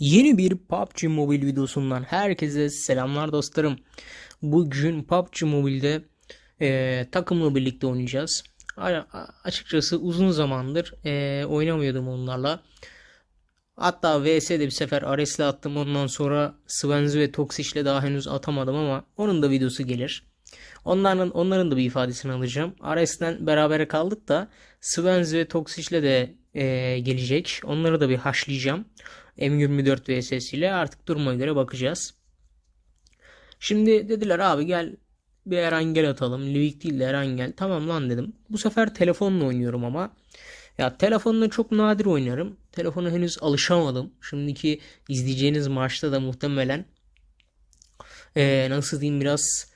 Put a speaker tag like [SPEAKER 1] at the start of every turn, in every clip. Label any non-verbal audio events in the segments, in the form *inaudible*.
[SPEAKER 1] Yeni bir PUBG Mobile videosundan herkese selamlar dostlarım. Bugün PUBG Mobile'de eee, takımla birlikte oynayacağız. A- açıkçası uzun zamandır eee, oynamıyordum onlarla. Hatta VS'de bir sefer Ares'le attım. Ondan sonra Svenzi ve Toxic'le daha henüz atamadım ama onun da videosu gelir. Onların onların da bir ifadesini alacağım. Ares'ten berabere kaldık da Svenzi ve Toxic'le de eee, gelecek. Onları da bir haşlayacağım. M24 VSS ile artık duruma göre bakacağız. Şimdi dediler abi gel bir Erangel atalım. Livik değil de Erangel. Tamam lan dedim. Bu sefer telefonla oynuyorum ama. Ya telefonla çok nadir oynarım. Telefona henüz alışamadım. Şimdiki izleyeceğiniz maçta da muhtemelen eee, nasıl diyeyim biraz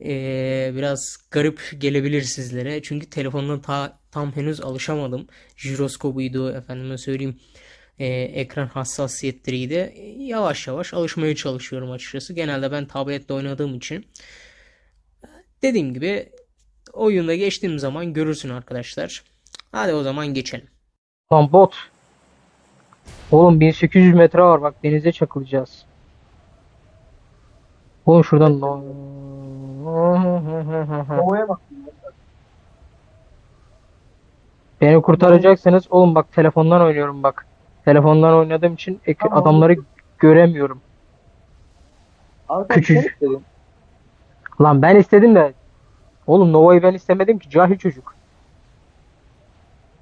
[SPEAKER 1] eee, biraz garip gelebilir sizlere. Çünkü telefonla ta, tam henüz alışamadım. Jiroskopuydu efendime söyleyeyim eee, ekran hassasiyetleriydi. Yavaş yavaş alışmaya çalışıyorum açıkçası. Genelde ben tabletle oynadığım için. Dediğim gibi oyunda geçtiğim zaman görürsün arkadaşlar. Hadi o zaman geçelim.
[SPEAKER 2] Lan bot. Oğlum 1800 metre var bak denize çakılacağız. Oğlum şuradan
[SPEAKER 3] Havaya bak.
[SPEAKER 2] Beni kurtaracaksınız. Oğlum bak telefondan oynuyorum bak. Telefondan oynadığım için ek-
[SPEAKER 3] Tamam.
[SPEAKER 2] adamları göremiyorum.
[SPEAKER 3] Abi
[SPEAKER 2] Küçücük.
[SPEAKER 3] sen istedin.
[SPEAKER 2] Lan ben istedim de. Oğlum Nova'yı ben istemedim ki cahil çocuk.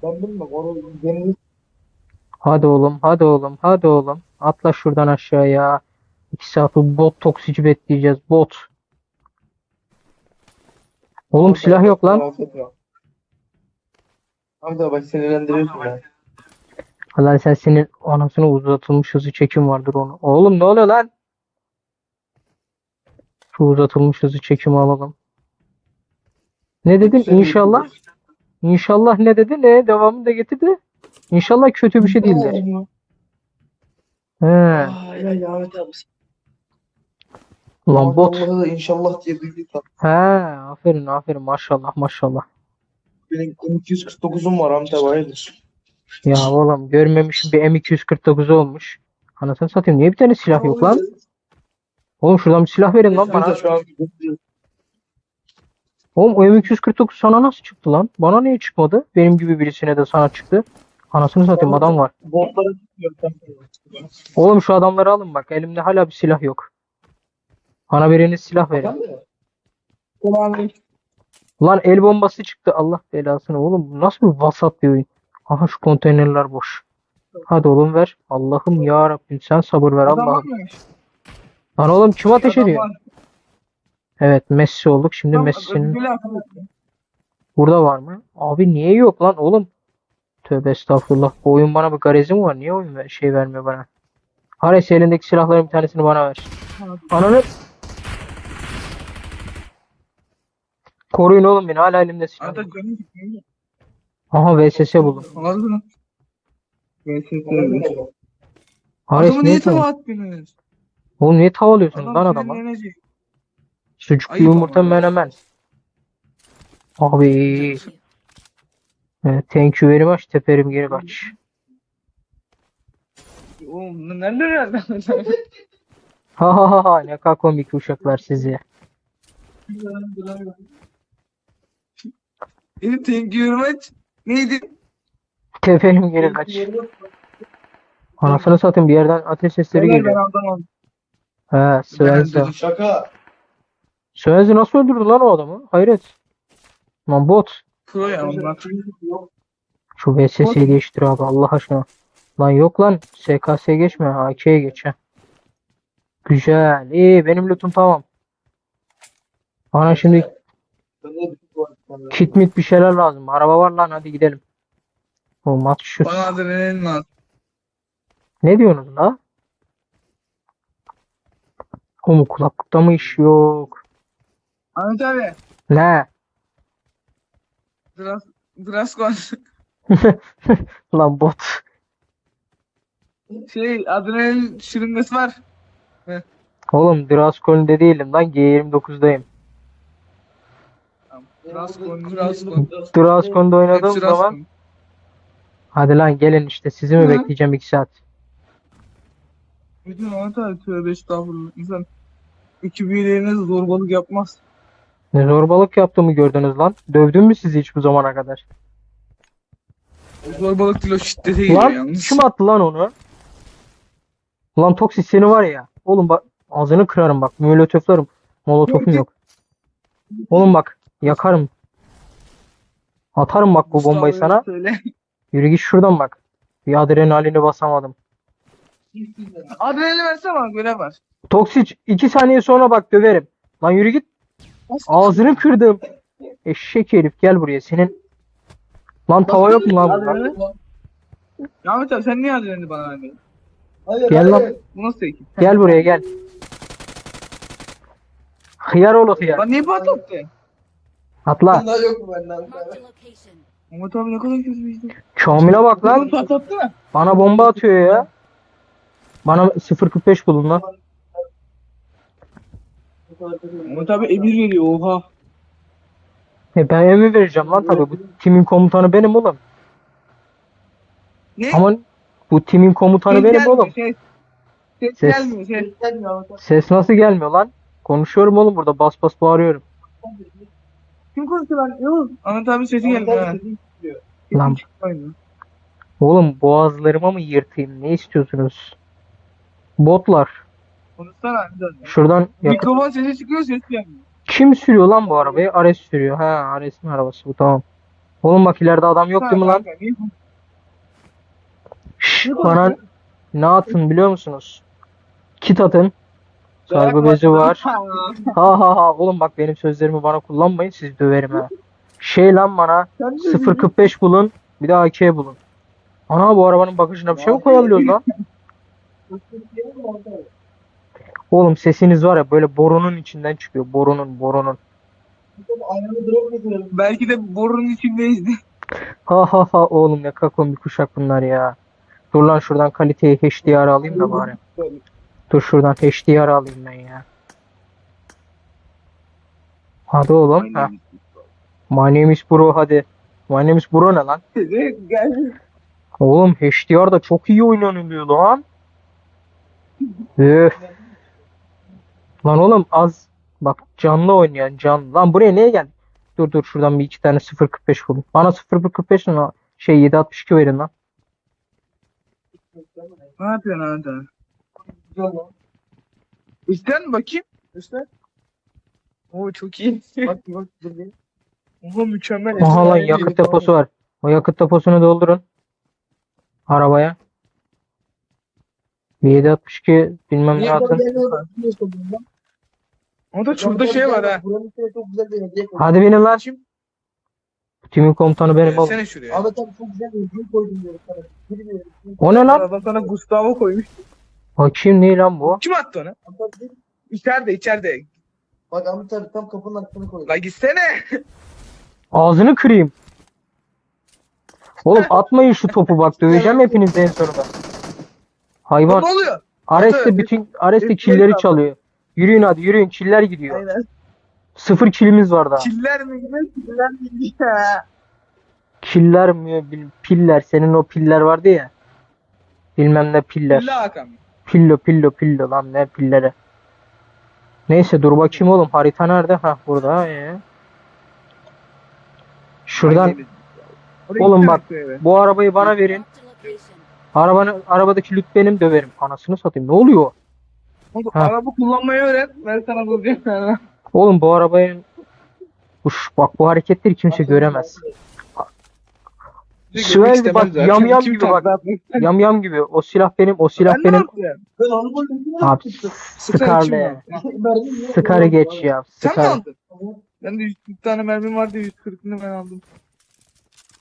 [SPEAKER 3] Ben bilmem. Onu deniz
[SPEAKER 2] Hadi oğlum, hadi oğlum, hadi oğlum. Atla şuradan aşağıya. 2 saat bu bot toksici bekleyeceğiz. Bot. Oğlum silah yok lan.
[SPEAKER 3] Abi de bak sinirlendiriyorsun ya.
[SPEAKER 2] Allah sen senin anasını uzatılmış hızı çekim vardır onu. Oğlum ne oluyor lan? Şu uzatılmış hızı çekimi alalım. Ne dedin? İnşallah. İnşallah ne dedi? Ne? Devamını da getirdi. İnşallah kötü bir şey değildir. He.
[SPEAKER 3] Ay ay abi.
[SPEAKER 2] Lan bot.
[SPEAKER 3] Da inşallah diye duydum.
[SPEAKER 2] He. Aferin aferin maşallah maşallah.
[SPEAKER 3] Benim 249'um var abi hayırdır.
[SPEAKER 2] Ya oğlum görmemişim bir M249 olmuş. Anasını satayım. Niye bir tane silah yok lan? Oğlum şuradan bir silah verin lan bana.
[SPEAKER 3] şu an
[SPEAKER 2] Oğlum o M249 sana nasıl çıktı lan? Bana niye çıkmadı? Benim gibi birisine de sana çıktı. Anasını satayım adam var. Oğlum şu adamları alın bak. Elimde hala bir silah yok. Bana biriniz silah verin.
[SPEAKER 3] Ulan
[SPEAKER 2] Lan el bombası çıktı. Allah belasını. Oğlum bu nasıl bir vasat bir oyun? Aha şu konteynerler boş. Hadi oğlum ver. Allah'ım ya Rabbim sen sabır ver
[SPEAKER 3] adam
[SPEAKER 2] Allah'ım.
[SPEAKER 3] varmış.
[SPEAKER 2] Lan oğlum kim ateş
[SPEAKER 3] Adam
[SPEAKER 2] ediyor?
[SPEAKER 3] var.
[SPEAKER 2] Evet Messi olduk. Şimdi Messi'nin
[SPEAKER 3] ödülü
[SPEAKER 2] burada var mı? Abi niye yok lan oğlum? Tövbe estağfurullah. Bu oyun bana bir garezi mi var? Niye oyun ver- şey vermiyor bana? Ares elindeki silahların bir tanesini bana ver. Ananı Koruyun oğlum beni. Hala elimde silah.
[SPEAKER 3] Arada canım.
[SPEAKER 2] Aha VSS buldum.
[SPEAKER 3] Aldın mı? VSS. Adamı
[SPEAKER 2] niye
[SPEAKER 3] niye tava
[SPEAKER 2] tav-
[SPEAKER 3] attınız?
[SPEAKER 2] Oğlum niye tavalıyorsunuz
[SPEAKER 3] Adam
[SPEAKER 2] lan adama?
[SPEAKER 3] sinirlenecek. Ayıp
[SPEAKER 2] yumurta
[SPEAKER 3] ama.
[SPEAKER 2] menemen. Abi. Evet, thank you very much. Teperim geri kaç.
[SPEAKER 3] Oğlum nereden? *laughs*
[SPEAKER 2] Ha ha ha ha ne kadar komik uşaklar sizi.
[SPEAKER 3] Thank you very much. Neydi?
[SPEAKER 2] Teperim geri kaç. Anasını satayım bir yerden ateş sesleri
[SPEAKER 3] Ben
[SPEAKER 2] geliyor. He Svenza.
[SPEAKER 3] Şaka.
[SPEAKER 2] Svenza nasıl öldürdü lan o adamı? Hayret. Lan bot.
[SPEAKER 3] Pro ya onlar.
[SPEAKER 2] Şu VSS'yi değiştir abi Allah aşkına. Lan yok lan. SKS geçme. AK'ye geç ha. Güzel. İyi benim lootum tamam. Bana şimdi bir şeyler lazım. Araba var lan hadi gidelim. Oğlum at şu.
[SPEAKER 3] Bana adrenalin lazım.
[SPEAKER 2] Ne diyorsunuz la? Oğlum kulaklıkta mı iş yok?
[SPEAKER 3] Ahmet abi.
[SPEAKER 2] Ne?
[SPEAKER 3] Dras Draskon. *laughs*
[SPEAKER 2] Lan bot.
[SPEAKER 3] Şey adrenalin şırıngası var.
[SPEAKER 2] Oğlum Draskol'de değilim lan G29'dayım.
[SPEAKER 3] Draskon, Draskon.
[SPEAKER 2] Draskon'da oynadığım
[SPEAKER 3] Hepsi
[SPEAKER 2] zaman hadi lan gelin işte sizi mi
[SPEAKER 3] Hı.
[SPEAKER 2] bekleyeceğim 2 saat.
[SPEAKER 3] Bütün abi tövbe estağfurullah. İnsan ekip üyelerine zorbalık yapmaz.
[SPEAKER 2] Ne zorbalık yaptığımı gördünüz lan. Dövdüm mü sizi hiç bu zamana kadar?
[SPEAKER 3] Zorbalık değil o şiddete geliyor
[SPEAKER 2] Lan
[SPEAKER 3] yalnız.
[SPEAKER 2] kim attı lan onu? Lan Toksi seni var ya. Oğlum bak ağzını kırarım bak. Molotoflarım. Molotofum yok. Oğlum bak yakarım. Atarım bak bu bombayı sana.
[SPEAKER 3] Söyle.
[SPEAKER 2] Yürü git şuradan bak. Bir adrenalini basamadım.
[SPEAKER 3] Adrenalin versene bana görev var.
[SPEAKER 2] Toksiç 2 saniye sonra bak döverim. Lan yürü git. Ağzını kırdım. Eşek herif gel buraya senin. Lan tava yok mu lan burada?
[SPEAKER 3] Adrenalin. Ya Ahmet abi sen niye adrenalini bana vermedin?
[SPEAKER 2] Gel lan.
[SPEAKER 3] Bu nasıl ekip?
[SPEAKER 2] Gel buraya gel. Hıyar oğlu hıyar.
[SPEAKER 3] Lan niye patlattı?
[SPEAKER 2] Atla.
[SPEAKER 4] Marked a location.
[SPEAKER 3] Ahmet abi ne kadar kötü bir işte.
[SPEAKER 2] Kamil'e bak
[SPEAKER 3] Lan patlattı mı?
[SPEAKER 2] Bana bomba atıyor ya. Bana 0.45 bulun lan.
[SPEAKER 3] Ahmet abi emir veriyor oha.
[SPEAKER 2] E ben emir vereceğim lan tabii. Bu timin komutanı benim oğlum.
[SPEAKER 3] Ne?
[SPEAKER 2] Ama bu timin komutanı
[SPEAKER 3] Ses
[SPEAKER 2] benim
[SPEAKER 3] gelmiyor,
[SPEAKER 2] oğlum.
[SPEAKER 3] Ses, ses,
[SPEAKER 2] Ses.
[SPEAKER 3] gelmiyor ses.
[SPEAKER 2] Ses nasıl gelmiyor lan? Konuşuyorum oğlum burada bas bas bağırıyorum.
[SPEAKER 3] Kim konuşuyor lan? Yok. Ahmet abi sesi gelmiyor ha.
[SPEAKER 2] Lan.
[SPEAKER 3] Aynen.
[SPEAKER 2] Oğlum boğazlarıma mı yırtayım? Ne istiyorsunuz? Botlar.
[SPEAKER 3] Konuşsana abi.
[SPEAKER 2] Şuradan yakın.
[SPEAKER 3] Mikrofon sesi çıkıyor ses gelmiyor.
[SPEAKER 2] Kim sürüyor lan bu arabayı? Ares sürüyor. Ha Ares'in arabası bu tamam. Oğlum bak ileride adam yok değil mi lan?
[SPEAKER 3] Kanka, niye-
[SPEAKER 2] Şşş, bana ne atın biliyor musunuz? Kit atın. Sargı bezi var. Ha ha ha. Oğlum bak benim sözlerimi bana kullanmayın siz döverim ha. Şey lan bana
[SPEAKER 3] Sen de-
[SPEAKER 2] 0.45 bulun. Bir de AK bulun. Ana bu arabanın bagajına bir şey mi koyabiliyoruz lan? *laughs* Oğlum sesiniz var ya böyle borunun içinden çıkıyor. Borunun borunun.
[SPEAKER 3] Belki de borunun içindeyizdi.
[SPEAKER 2] Ha ha ha oğlum ne kakon bir kuşak bunlar ya. Dur lan şuradan kaliteyi HDR alayım da bari. Dur şuradan HDR alayım ben ya. Hadi oğlum. Ha. My name is bro hadi. My name is bro ne lan? *laughs*
[SPEAKER 3] Gel.
[SPEAKER 2] Oğlum HDR da çok iyi oynanılıyor lan. Üf. Lan oğlum az bak canlı oynayan canlı. Lan buraya niye geldin? Dur dur şuradan bir iki tane 0.45 bulun. Bana 0.45 ne? Şey 7.62 verin lan.
[SPEAKER 3] Ne yapıyorsun Ahmet abi? İster mi bakayım? İster. Oo çok iyi. bak bak. Oha mükemmel.
[SPEAKER 2] Aha lan yakıt
[SPEAKER 3] bir-
[SPEAKER 2] deposu var. O yakıt deposunu doldurun. Arabaya. Bir 7.62 bilmem ne atın.
[SPEAKER 3] O da şurada şey var ha.
[SPEAKER 2] Hadi binin lan. Timin komutanı benim oğlum.
[SPEAKER 3] Sene şuraya.
[SPEAKER 4] Abi çok güzel bir ürün koydum diyorum sana. Bilmiyorum.
[SPEAKER 2] O ne lan?
[SPEAKER 3] Adam sana Gustavo koymuş.
[SPEAKER 2] Bakayım ne lan bu?
[SPEAKER 3] Kim attı onu? İçeride içeride.
[SPEAKER 4] Bak Ahmet abi tam kapının arkasına koydum.
[SPEAKER 3] La gitsene.
[SPEAKER 2] Ağzını kırayım. Oğlum *laughs* atmayın şu topu bak döveceğim hepinizi en sonunda. Hayvan.
[SPEAKER 3] Ne oluyor?
[SPEAKER 2] Ares de
[SPEAKER 3] Atı.
[SPEAKER 2] bütün Ares de
[SPEAKER 3] Yürü,
[SPEAKER 2] killeri çalıyor. Yürüyün hadi yürüyün killer gidiyor.
[SPEAKER 3] Aynen.
[SPEAKER 2] Sıfır kilimiz var daha.
[SPEAKER 3] Çiller mi gidiyor? Çiller mi gidiyor?
[SPEAKER 2] Killer mi? Piller. Senin o piller vardı ya. Bilmem ne piller.
[SPEAKER 3] Çiller Hakan.
[SPEAKER 2] Pillo pillo pillo lan ne pilleri. Neyse dur bakayım oğlum harita nerede? Ha burada. Ee. Şuradan Oğlum bak. bu arabayı bana verin. Arabanı arabadaki lüt benim döverim. Anasını satayım. Ne oluyor?
[SPEAKER 3] Oğlum,
[SPEAKER 2] Ha.
[SPEAKER 3] Araba kullanmayı öğret. Ben sana bulacağım. *laughs*
[SPEAKER 2] Oğlum bu arabayın Uş, bak bu hareketleri kimse göremez. Suel bak yam yam gibi bak. Yam yam gibi. O silah benim, o silah
[SPEAKER 3] Ben
[SPEAKER 2] benim.
[SPEAKER 4] Ben onu koydum.
[SPEAKER 2] Abi. Sıkarı geç ya.
[SPEAKER 3] Sen mi aldın? Ben de 100 tane mermim vardı 140'ını ben aldım.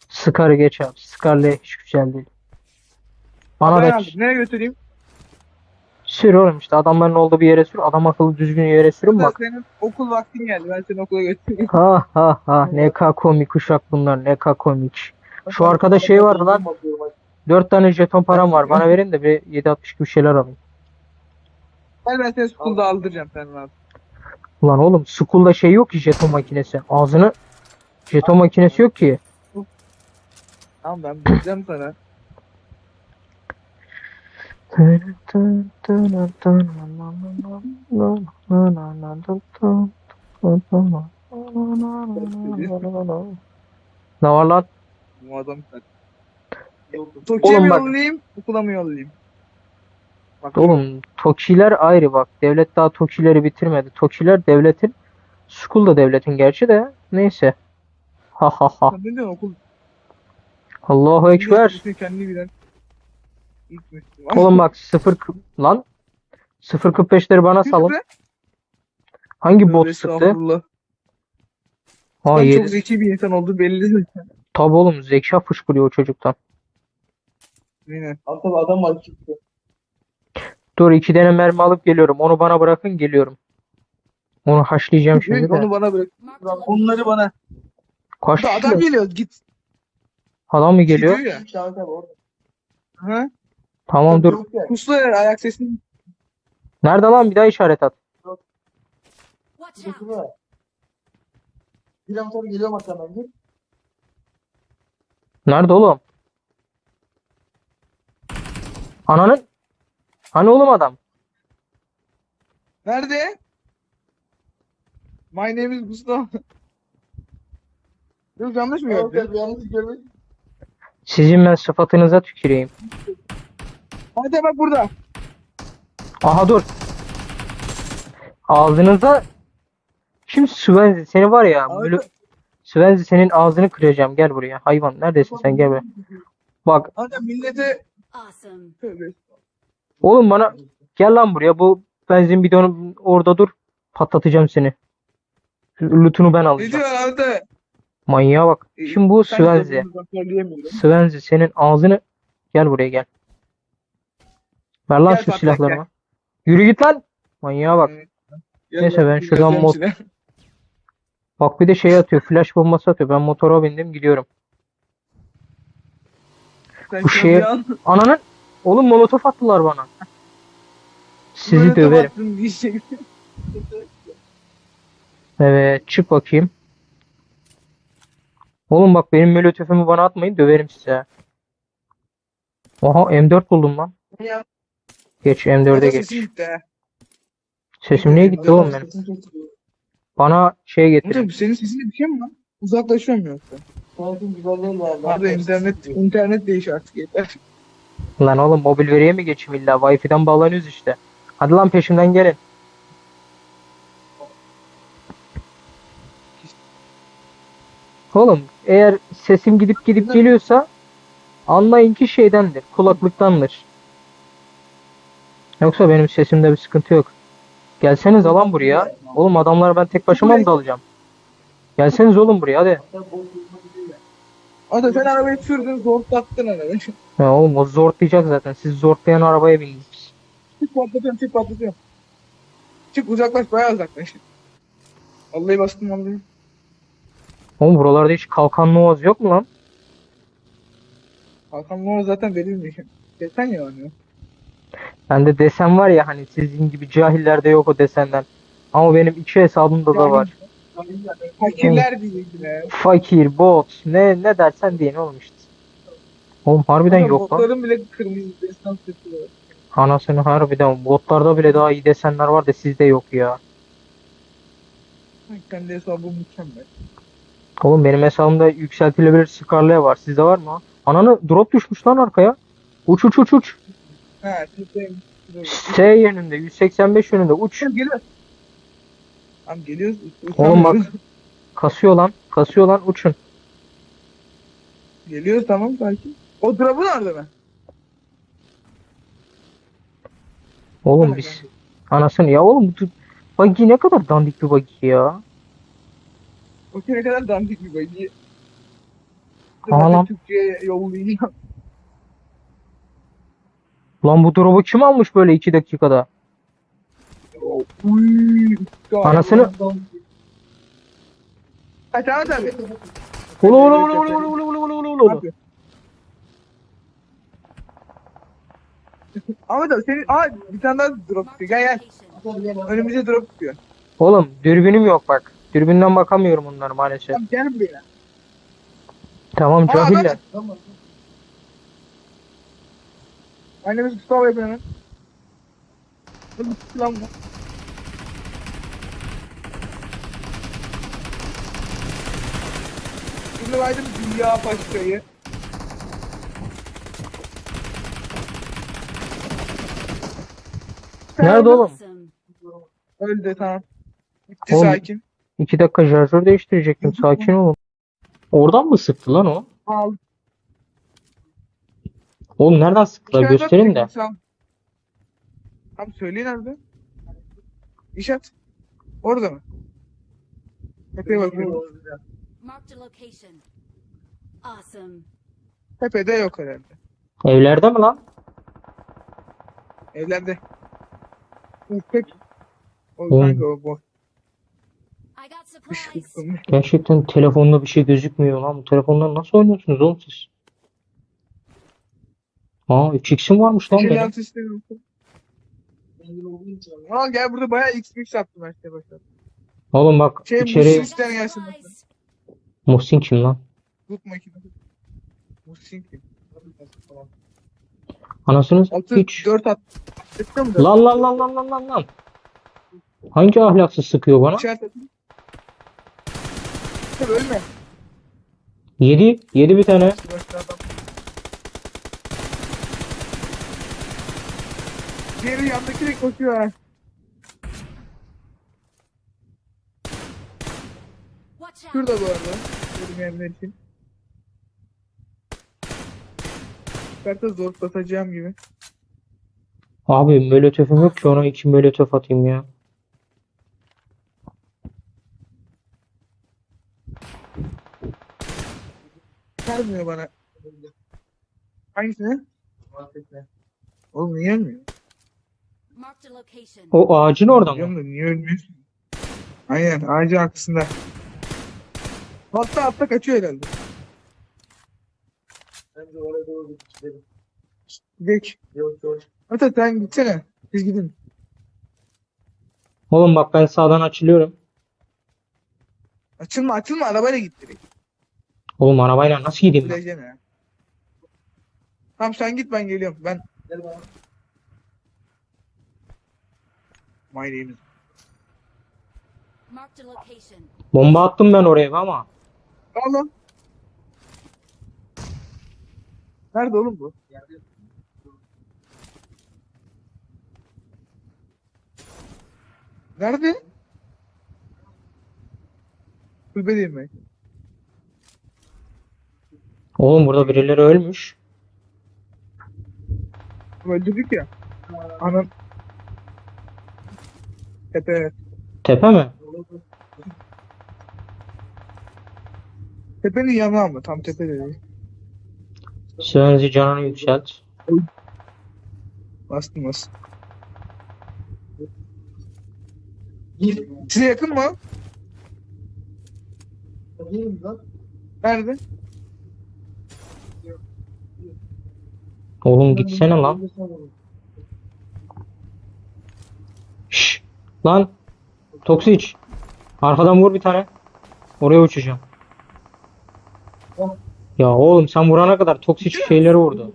[SPEAKER 2] sıkarı geç abi. Sıkarlı hiç güzel değil. Bana
[SPEAKER 3] ben
[SPEAKER 2] da
[SPEAKER 3] aldım. Nereye götüreyim?
[SPEAKER 2] sür oğlum işte adamların olduğu bir yere sür. Adam akıllı düzgün yere sürün Bak.
[SPEAKER 3] Senin okul vaktin geldi. Ben seni okula götüreyim.
[SPEAKER 2] Ha ha ha ne ka komik kuşak bunlar ne ka komik. Şu arkada şey vardı lan. 4 tane jeton param var. Bana verin de bir 7.62 bir şeyler alayım.
[SPEAKER 3] Gel ben seni okulda aldıracağım sen rahat.
[SPEAKER 2] Ulan oğlum school'da şey yok ki jeton makinesi. Ağzını jeton makinesi yok ki.
[SPEAKER 3] Tamam ben bulacağım sana.
[SPEAKER 2] Ne var lan?
[SPEAKER 3] Kaç.
[SPEAKER 4] Yok.
[SPEAKER 3] Tokyo'ya
[SPEAKER 2] Oğlum
[SPEAKER 3] mı
[SPEAKER 2] bak-
[SPEAKER 3] yollayayım? Okula mı yollayayım? Bak,
[SPEAKER 2] Oğlum Tokiler ayrı bak. Devlet daha Tokileri bitirmedi. Tokiler devletin. School da devletin gerçi de. Neyse. Ha ha ha.
[SPEAKER 3] Sen ne diyorsun okul?
[SPEAKER 2] Allahu Ekber.
[SPEAKER 3] Kendi kendi bilen. İlk.
[SPEAKER 2] Oğlum bak 0 lan 0.45'leri bana salın.
[SPEAKER 3] Tövbe
[SPEAKER 2] Hangi bot sıktı?
[SPEAKER 3] estağfurullah. Sen
[SPEAKER 2] Hayır.
[SPEAKER 3] çok zeki bir insan olduğu belli.
[SPEAKER 2] Tabi oğlum zeka fışkırıyor o çocuktan.
[SPEAKER 3] Yine.
[SPEAKER 4] Abi tabii adam var çıktı.
[SPEAKER 2] Dur iki tane mermi alıp geliyorum. Onu bana bırakın geliyorum. Onu haşlayacağım şimdi de.
[SPEAKER 3] Onu bana bırak. Onları bana.
[SPEAKER 2] Kaç kişi?
[SPEAKER 3] adam geliyor git.
[SPEAKER 2] Adam mı geliyor?
[SPEAKER 3] Gidiyor ya.
[SPEAKER 4] İşte abi orada.
[SPEAKER 3] Ha?
[SPEAKER 2] Tamam dur.
[SPEAKER 3] Kusla ayak sesini.
[SPEAKER 2] Nerede lan? Bir daha işaret at.
[SPEAKER 4] Bir an sonra geliyorum arkamdan.
[SPEAKER 2] Nerede oğlum? Ananın? Hani oğlum adam?
[SPEAKER 3] Nerede? My name is Gustav. *laughs* Yok yanlış mı
[SPEAKER 4] Abi
[SPEAKER 3] gördün?
[SPEAKER 4] yalnız görmek.
[SPEAKER 2] Sizin ben sıfatınıza tüküreyim.
[SPEAKER 3] Hadi bak burada.
[SPEAKER 2] Aha dur. Ağzınıza Şimdi Svenzi seni var ya
[SPEAKER 3] Abi-
[SPEAKER 2] böyle Svenzi senin ağzını kıracağım. Gel buraya. Hayvan. Neredesin sen? Gel buraya. Bak.
[SPEAKER 3] Hadi millete.
[SPEAKER 2] Oğlum bana gel lan buraya. Bu benzin bidonu orada dur. Patlatacağım seni. Lootunu ben
[SPEAKER 3] Ne
[SPEAKER 2] alacağım
[SPEAKER 3] diyor abi?
[SPEAKER 2] manyağa bak. Şimdi bu?
[SPEAKER 3] Sen
[SPEAKER 2] Svenzi.
[SPEAKER 3] de söyleyemiyorum.
[SPEAKER 2] Svenzi senin ağzını gel buraya gel. Ver lan
[SPEAKER 3] Gel
[SPEAKER 2] şu
[SPEAKER 3] patlat,
[SPEAKER 2] silahlarımı. yürü git lan. Manyağa bak.
[SPEAKER 3] Gel
[SPEAKER 2] Neyse, ben şuradan
[SPEAKER 3] göstereyim
[SPEAKER 2] mod-
[SPEAKER 3] size.
[SPEAKER 2] Bak bir de şey atıyor. Flash bombası atıyor. Ben motora bindim gidiyorum.
[SPEAKER 3] Sen
[SPEAKER 2] Bu şeye-. Ananın oğlum molotof attılar bana. Sizi
[SPEAKER 3] Böyle
[SPEAKER 2] döverim.
[SPEAKER 3] şey- *laughs*
[SPEAKER 2] Evet çık bakayım. Oğlum bak benim molotofımı bana atmayın döverim size. Oha M4 buldum lan.
[SPEAKER 4] Ya.
[SPEAKER 2] Geç M4'e
[SPEAKER 3] Hatta
[SPEAKER 2] geç.
[SPEAKER 3] Sesim
[SPEAKER 2] niye gitti oğlum benim?
[SPEAKER 4] Sesini.
[SPEAKER 2] Bana şey.
[SPEAKER 3] Hocam senin sesinde bir şey mi var? Uzaklaşıyor mu yoksa?
[SPEAKER 4] Nerede?
[SPEAKER 3] Abi internet, internet değiş artık yeter.
[SPEAKER 2] Lan oğlum mobil veriye mi geçeyim illa? Wi-Fi'den bağlanıyoruz işte. Hadi lan peşimden gelin. Oğlum eğer sesim gidip gidip geliyorsa anlayın ki şeydendir. Kulaklıktandır. Yoksa benim sesimde bir sıkıntı yok. Gelseniz alan buraya. Oğlum adamları ben tek başıma mı dalacağım? Gelseniz oğlum buraya hadi.
[SPEAKER 3] Hadi sen arabayı sürdün zorlattın arabayı.
[SPEAKER 2] Ya oğlum o zortlayacak zaten. Siz zortlayan arabaya bindiniz.
[SPEAKER 3] Çık patlatıyorum çık patlatıyorum. Çık uzaklaş bayağı uzaklaş. Vallahi bastım vallahi.
[SPEAKER 2] Oğlum buralarda hiç kalkanlı oğaz yok mu lan?
[SPEAKER 3] Hakan Nora zaten verilmiş. Desen ya onu.
[SPEAKER 2] Bende desen var ya hani sizin gibi cahillerde yok o desenden. Ama benim iki hesabımda da var.
[SPEAKER 3] Fakirler yine.
[SPEAKER 2] Fakir, bot, ne ne dersen deyin oğlum işte. Oğlum harbiden
[SPEAKER 3] Ama
[SPEAKER 2] yok lan.
[SPEAKER 3] Botların bile kırmızı destan sesi var.
[SPEAKER 2] Anasını harbiden botlarda bile daha iyi desenler var da sizde yok ya.
[SPEAKER 3] Kendi hesabım mükemmel.
[SPEAKER 2] Oğlum benim hesabımda yükseltilebilir Scarlet var. Sizde var mı? Ananı drop düşmüş lan arkaya. Uç uç uç uç.
[SPEAKER 3] Ha,
[SPEAKER 2] S yönünde 185 yönünde uç.
[SPEAKER 3] geliyor. Tamam geliyoruz.
[SPEAKER 2] Oğlum bak. Kasıyor lan. Kasıyor lan uçun.
[SPEAKER 3] Geliyoruz tamam sakin. O drop'u nerede mi?
[SPEAKER 2] Oğlum biz anasını ya oğlum bu buggy ne kadar dandik bir buggy ya.
[SPEAKER 3] O ne kadar dandik bir.
[SPEAKER 2] Aha lan.
[SPEAKER 3] Türkçe'ye yollayacağım.
[SPEAKER 2] Lan bu drop'u kim almış böyle 2 dakikada?
[SPEAKER 3] Uy.
[SPEAKER 2] Anasını
[SPEAKER 3] Ha tamam tabii.
[SPEAKER 2] Ulu ulu ulu ulu ulu ulu ulu ulu ulu.
[SPEAKER 3] Abi. Ahmet abi senin aa bir tane daha drop tutuyor. Gel gel. Önümüze drop tutuyor.
[SPEAKER 2] Oğlum dürbünüm yok bak. Dürbünden bakamıyorum onlara maalesef.
[SPEAKER 3] Tamam gel buraya.
[SPEAKER 2] Tamam cahiller.
[SPEAKER 4] Tamam.
[SPEAKER 3] Annemiz Mustafa yapıyor hemen. Hadi lan bu. Şimdi verdim dünya paşayı.
[SPEAKER 2] Nerede oğlum?
[SPEAKER 3] Öldü tamam. Bitti
[SPEAKER 2] Oğlum-
[SPEAKER 3] sakin.
[SPEAKER 2] İki dakika şarjör değiştirecektim. Sakin olun. Oradan mı sıktı lan o?
[SPEAKER 3] Al.
[SPEAKER 2] Oğlum nereden sıktılar
[SPEAKER 3] İşaret
[SPEAKER 2] gösterin de.
[SPEAKER 3] atacak insan. Tam söyleyin nerede? İşaret. Orada mı? Tepeye bakıyorum.
[SPEAKER 5] Marked a location. Awesome.
[SPEAKER 3] Tepede yok herhalde.
[SPEAKER 2] Evlerde mi lan?
[SPEAKER 3] Evlerde. O
[SPEAKER 2] Oğlum.
[SPEAKER 3] kanka o bu.
[SPEAKER 5] I got
[SPEAKER 3] Dış
[SPEAKER 5] supplies.
[SPEAKER 3] kısmı.
[SPEAKER 2] Gerçekten telefonda bir şey gözükmüyor lan. Bu telefondan nasıl oynuyorsunuz oğlum siz? Aa 3x'im varmış lan benim.
[SPEAKER 3] Jelantı istemiyorum. Aa gel burada bayağı x mix attım ben işte başta.
[SPEAKER 2] Oğlum bak
[SPEAKER 3] Şey,
[SPEAKER 2] içeri
[SPEAKER 3] Muhsin-
[SPEAKER 5] I got
[SPEAKER 3] İsteyen gelsin
[SPEAKER 5] supplies.
[SPEAKER 2] Muhsin kim lan?
[SPEAKER 3] Loot makinesi. Muhsin kim?
[SPEAKER 2] Anasınız
[SPEAKER 3] Altı
[SPEAKER 2] hiç.
[SPEAKER 3] dört at. Etti mi dört?
[SPEAKER 2] Lan lan lan lan lan lan lan. Hangi ahlaksız sıkıyor bana?
[SPEAKER 3] İşaret atayım. Tabii ölme.
[SPEAKER 2] Yedi. Yedi bir tane.
[SPEAKER 3] Başka adam. Diğeri yandaki de koşuyor ha. Şurada bu arada. Görmeyenler için. Karta zor basacağım gibi.
[SPEAKER 2] Abi molotöfüm yok ki ona iki molotöf atayım ya.
[SPEAKER 3] Gelmiyor bana. Hangisini? Oğlum niye ölmüyor?
[SPEAKER 2] O ağacın orada mı?
[SPEAKER 3] Biliyorum da niye ölmüyorsun? Aynen ağacın arkasında. Hatta hatta kaçıyor herhalde.
[SPEAKER 4] Bence oraya doğru gidelim.
[SPEAKER 3] Gidelim.
[SPEAKER 4] Yavaş yavaş.
[SPEAKER 3] Hatta sen gitsene. Siz gidin.
[SPEAKER 2] Oğlum bak ben sağdan açılıyorum.
[SPEAKER 3] Açılma açılma arabayla git direkt.
[SPEAKER 2] Oğlum arabayla nasıl gideyim ben?
[SPEAKER 3] Bileceksin ha. Tamam sen git ben geliyorum. Ben
[SPEAKER 4] Gel bana.
[SPEAKER 3] My name is.
[SPEAKER 5] Marked a location.
[SPEAKER 2] Bomba attım ben oraya ama.
[SPEAKER 3] Al lan. Nerede oğlum bu? Nerede? Kulübedeyim ben.
[SPEAKER 2] Oğlum burada birileri ölmüş.
[SPEAKER 3] Öldürdük ya. Anam. Tepe.
[SPEAKER 2] Tepe mi?
[SPEAKER 3] Tepenin yanı ama tam tepe dedi.
[SPEAKER 2] Sönzi canını yükselt.
[SPEAKER 3] Bastım bastım. Size yakın mı? Nerede?
[SPEAKER 2] Oğlum gitsene lan. Lan. Toksiç. Arkadan vur bir tane. Oraya uçacağım. Ya oğlum sen vurana kadar toksiç şeyleri vurdu.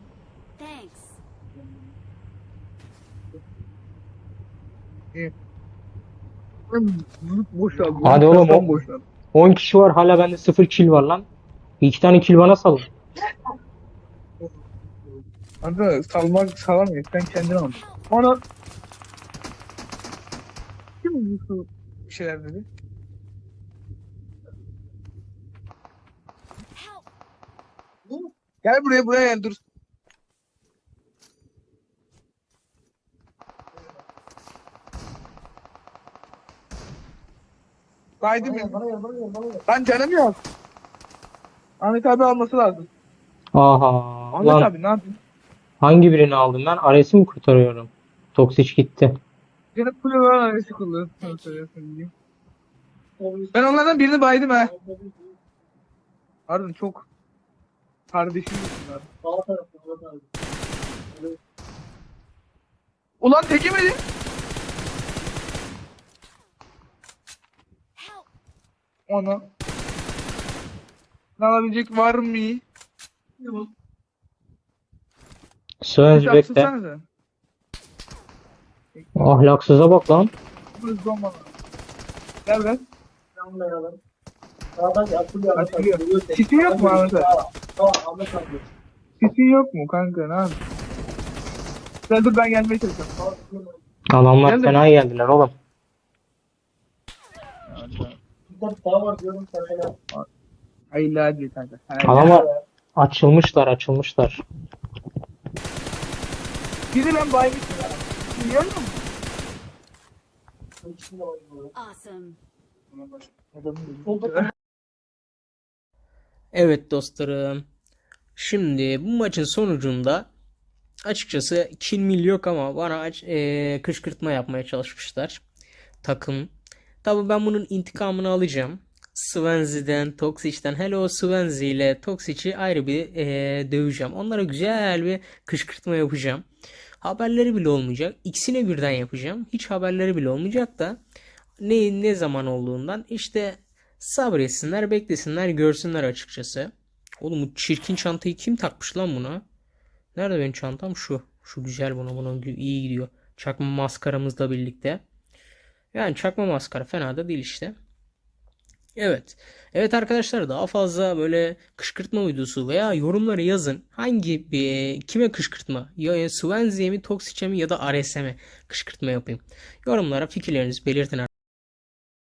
[SPEAKER 2] Hadi oğlum, o-
[SPEAKER 3] Boşaldı.
[SPEAKER 2] 10 kişi var hala bende 0 kill var lan. İki tane kill bana salın.
[SPEAKER 3] Kanka salmak salamıyor. Sen kendin al. Ana. Kim bu bir şeyler dedi? Gel buraya buraya gel dur.
[SPEAKER 4] Bana gel.
[SPEAKER 3] Lan canım yok. Ahmet abi alması lazım.
[SPEAKER 2] Aha.
[SPEAKER 3] Ahmet
[SPEAKER 2] Lan
[SPEAKER 3] abi ne yapayım?
[SPEAKER 2] hangi birini aldım ben? Ares'i mi kurtarıyorum? Toksiç gitti.
[SPEAKER 3] Canım kule var arası kullan. Sana söylüyorsun. Ben onlardan birini baydım ha. Harbiden çok kardeşim bunlar.
[SPEAKER 4] Sağ sağ.
[SPEAKER 3] Ulan tekemedi.
[SPEAKER 5] Help.
[SPEAKER 3] Ona. Ne alabilecek var mı? Hiç
[SPEAKER 2] bekle.
[SPEAKER 3] atsanıza.
[SPEAKER 2] Ahlaksıza bak lan.
[SPEAKER 3] Hızlı bombalar. Gel lan.
[SPEAKER 4] Yanmayalım. Sağdan atılıyor.
[SPEAKER 3] Atılıyor. Yok mu Ahmet abi?
[SPEAKER 4] Tamam Ahmet abi.
[SPEAKER 3] Sesin yok mu kanka ne yapayım? Sen dur ben gelmeye çalışıyorum.
[SPEAKER 2] Adamlar
[SPEAKER 3] Geldim.
[SPEAKER 2] fena geldiler oğlum.
[SPEAKER 4] Daha var diyorum sana.
[SPEAKER 3] Hayırlı hadi kanka. Hayırlı.
[SPEAKER 2] Adamlar açılmışlar açılmışlar.
[SPEAKER 3] Biri lan baymış. Biliyor musun?
[SPEAKER 5] Awesome.
[SPEAKER 1] Evet dostlarım. Şimdi bu maçın sonucunda açıkçası kill yok ama bana aç- eee, kışkırtma yapmaya çalışmışlar. Takım. Tabii ben bunun intikamını alacağım. Swansea'den, Toxic'ten. Hele o Swansea ile Toxic'i ayrı bir eee, döveceğim. Onlara güzel bir kışkırtma yapacağım. Haberleri bile olmayacak. İkisini birden yapacağım. Hiç haberleri bile olmayacak da ne ne zaman olduğundan işte sabretsinler, beklesinler, görsünler açıkçası. Oğlum bu çirkin çantayı kim takmış lan buna? Nerede benim çantam? Şu. Şu güzel buna. Buna iyi gidiyor. Çakma maskaramızla birlikte. Yani çakma maskara fena da değil işte. Evet. Evet arkadaşlar daha fazla böyle kışkırtma videosu veya yorumları yazın. Hangi bir kime kışkırtma? Ya Swansea'ye mi, Toxic'e mi ya da Ares'e mi kışkırtma yapayım? Yorumlara fikirlerinizi belirtin